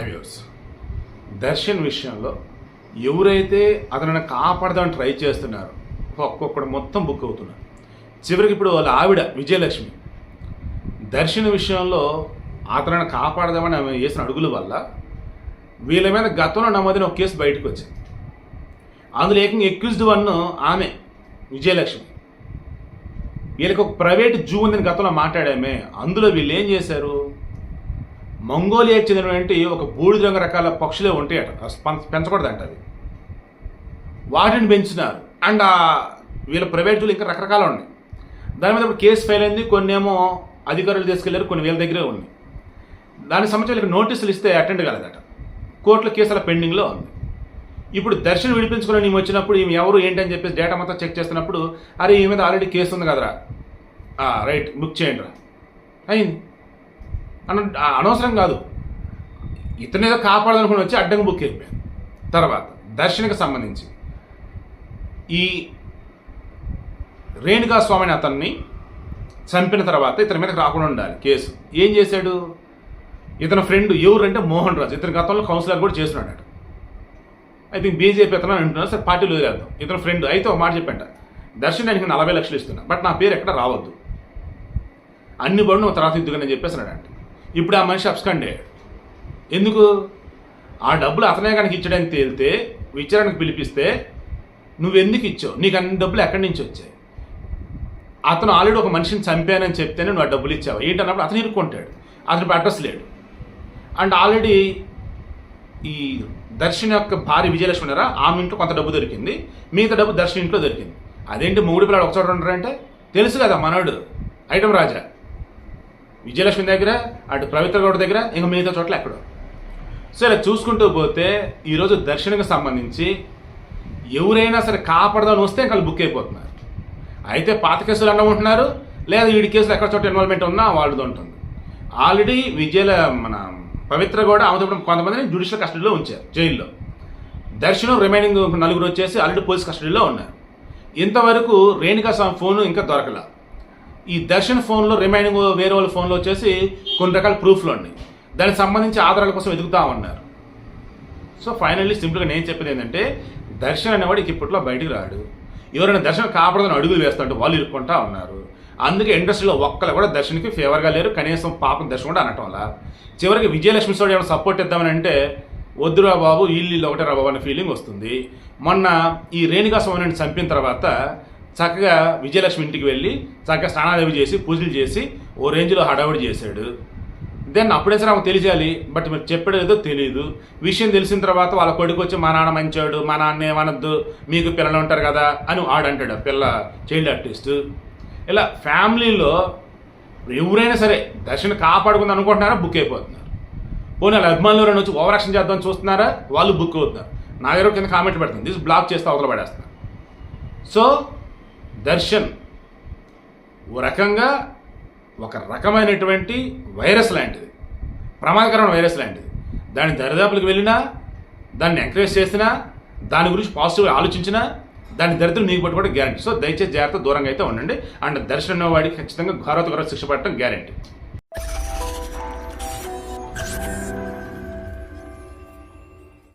హైవ్యూర్స్ దర్శన్ విషయంలో ఎవరైతే అతనిని కాపాడదామని ట్రై చేస్తున్నారో ఒక్కొక్కడు మొత్తం బుక్ అవుతున్నారు చివరికి ఇప్పుడు వాళ్ళ ఆవిడ విజయలక్ష్మి. దర్శన్ విషయంలో అతనిని కాపాడదామని ఆమె చేసిన అడుగుల వల్ల వీళ్ళ మీద గతంలో నమోదైన ఒక కేసు బయటకు వచ్చింది. అందులో ఏకంగా ఎక్యూజ్డ్ వన్ ఆమె విజయలక్ష్మి. వీళ్ళకి ఒక ప్రైవేట్ జూ ఉందని గతంలో మాట్లాడామే. అందులో వీళ్ళు ఏం చేశారు? మంగోలియాకి చెందినటువంటి ఒక బూడిద రంగు రకాల పక్షులే ఉంటాయట. పెంచకూడదంట అవి వాటిని పెంచినారు. అండ్ వీళ్ళ ప్రైవేటులు ఇంకా రకరకాలు ఉన్నాయి. దాని మీద ఇప్పుడు కేసు ఫైల్ అయింది. కొన్ని ఏమో అధికారులు తీసుకెళ్ళారు. కొన్ని వీళ్ళ దగ్గరే ఉన్నాయి. దానికి సంబంధించి వీళ్ళకి నోటీసులు ఇస్తే అటెండ్ కాలేదట. కోర్టులో కేసు అలా పెండింగ్లో ఉంది. ఇప్పుడు దర్శనం విడిపించుకుని ఈమె వచ్చినప్పుడు ఈమె ఎవరు ఏంటి అని చెప్పేసి డేటా మొత్తం చెక్ చేస్తున్నప్పుడు అరే ఈ మీద ఆల్రెడీ కేసు ఉంది కదరా. రైట్ బుక్ చేయండి రా అయింది. అన అనవసరం కాదు. ఇతను ఏదో కాపాడాలనుకుని వచ్చి అడ్డంగా బుక్ అయిపోయాను తర్వాత దర్శనకు సంబంధించి. ఈ రేణుకా స్వామిని అతన్ని చంపిన తర్వాత ఇతని మీదకి రాకుండా ఉండాలి కేసు. ఏం చేశాడు? ఇతని ఫ్రెండ్ ఎవరు అంటే మోహన్ రాజు. ఇతని గతంలో కౌన్సిలర్ కూడా చేస్తున్నాడు ఐ థింక్ బీజేపీ అతను అంటున్నారు. సరే పార్టీలో వదిలేద్దాం. ఇతను ఫ్రెండ్ అయితే ఒక మాట చెప్పంట. దర్శనానికి నలభై లక్షలు ఇస్తున్నా బట్ నా పేరు ఎక్కడ రావద్దు. అన్ని పనులు తర్వాత తర్వాత నేను చెప్పేస్తున్నాడు అంటే. ఇప్పుడు ఆ మనిషి అబ్స్కండ్ అయ్యాడు ఎందుకు? ఆ డబ్బులు అతనే కనుక ఇచ్చడానికి తేలితే విచారణకు పిలిపిస్తే నువ్వెందుకు ఇచ్చావు? నీకు అన్ని డబ్బులు ఎక్కడి నుంచి వచ్చాయి? అతను ఆల్రెడీ ఒక మనిషిని చంపానని చెప్తేనే నువ్వు ఆ డబ్బులు ఇచ్చావు? ఏంటన్నప్పుడు అతను ఇరుక్కుంటాడు. అతను అడ్రస్ లేడు. అండ్ ఆల్రెడీ ఈ దర్శన్ యొక్క భార్య విజయలక్ష్మి ఉన్నారా? ఆమె ఇంట్లో కొంత డబ్బు దొరికింది. మిగతా డబ్బు దర్శన్ ఇంట్లో దొరికింది. అదేంటి మూడు పిల్లలు ఒక చోట ఉంటారంటే తెలుసు కదా మనోడు. ఐటమ్ రాజా. విజయలక్ష్మి దగ్గర అటు పవిత్ర గౌడ దగ్గర ఇంకా మిగతా చోట్ల ఎక్కడో. సో ఇలా చూసుకుంటూ పోతే ఈరోజు దర్శనకు సంబంధించి ఎవరైనా సరే కాపాడదామని వస్తే ఇంకా బుక్ అయిపోతున్నారు. అయితే పాత కేసులు అన్న ఉంటున్నారు లేదా వీడి కేసులు ఎక్కడ చోట ఇన్వాల్వ్మెంట్ ఉన్నా వాళ్ళది ఉంటుంది. ఆల్రెడీ విజయల మన పవిత్ర కూడా ఆమెతో కొంతమందిని జ్యుడిషియల్ కస్టడీలో ఉంచారు జైల్లో. దర్శనం రిమైనింగ్ నలుగురు వచ్చేసి ఆల్రెడీ పోలీస్ కస్టడీలో ఉన్నారు. ఇంతవరకు రేణుకా స్వామి ఫోను ఇంకా దొరకలేదు ఈ దర్శన్ ఫోన్లో రిమైనింగ్ వేరే వాళ్ళ ఫోన్లో వచ్చేసి కొన్ని రకాల ప్రూఫ్లు ఉన్నాయి. దానికి సంబంధించి ఆధారాల కోసం వెతుకుతా ఉన్నారు. సో ఫైనల్లీ సింపుల్గా నేను చెప్పేది ఏంటంటే దర్శన్ అనేవాడు ఇప్పట్లో బయటికి రాడు. ఎవరైనా దర్శనం కాపాడదని అడుగులు వేస్తుంటే వాళ్ళు ఇరుక్కుంటా ఉన్నారు. అందుకే ఇండస్ట్రీలో ఒక్కరు కూడా దర్శన్కి ఫేవర్గా లేరు. కనీసం పాపం దర్శనం కూడా అనటంలా చివరికి విజయలక్ష్మి సోడి ఏమైనా సపోర్ట్ ఇద్దామని అంటే వద్దురా బాబు వీళ్ళు ఒకటే రా బాబు అనే ఫీలింగ్ వస్తుంది. మొన్న ఈ రేణుకా స్వామిని చంపిన తర్వాత చక్కగా విజయలక్ష్మి ఇంటికి వెళ్ళి చక్కగా స్నానాదేవి చేసి పూజలు చేసి ఓ రేంజ్లో హడావుడి చేశాడు. దెన్ అప్పుడే సరే ఆమె తెలియాలి? బట్ మీరు చెప్పేదేదో తెలియదు విషయం తెలిసిన తర్వాత వాళ్ళ కొడుకు వచ్చి మా నాన్న మంచాడు మా నాన్న ఏమనొద్దు మీకు పిల్లలు ఉంటారు కదా అని ఆడంటాడు ఆ పిల్ల చైల్డ్ ఆర్టిస్ట్ ఇలా ఫ్యామిలీలో ఎవరైనా సరే దర్శనం కాపాడుకుంది అనుకుంటున్నారా? బుక్ అయిపోతున్నారు. పోనీ వాళ్ళ అభిమానులు ఎవరైనా వచ్చి ఓవర్ యాక్షన్ చేద్దామని చూస్తున్నారా? వాళ్ళు బుక్ అవుతున్నారు నా దగ్గర కింద కామెంట్ పెడుతుంది. దిస్ బ్లాక్ చేస్తే అవతల పడేస్తున్నారు. సో దర్శన్ ఓ రకంగా ఒక రకమైనటువంటి వైరస్ లాంటిది. ప్రమాదకరమైన వైరస్ లాంటిది. దాని దరిదాపులకు వెళ్ళినా దాన్ని ఎంకరేజ్ చేసినా దాని గురించి పాజిటివ్గా ఆలోచించినా దాని దరిద్రం నీకు పట్టుకోవడం గ్యారంటీ సో దయచేసి జాగ్రత్త దూరంగా అయితే ఉండండి. అండ్ దర్శనం వాడికి ఖచ్చితంగా ఘోరత ఘోర శిక్ష పడటం గ్యారంటీ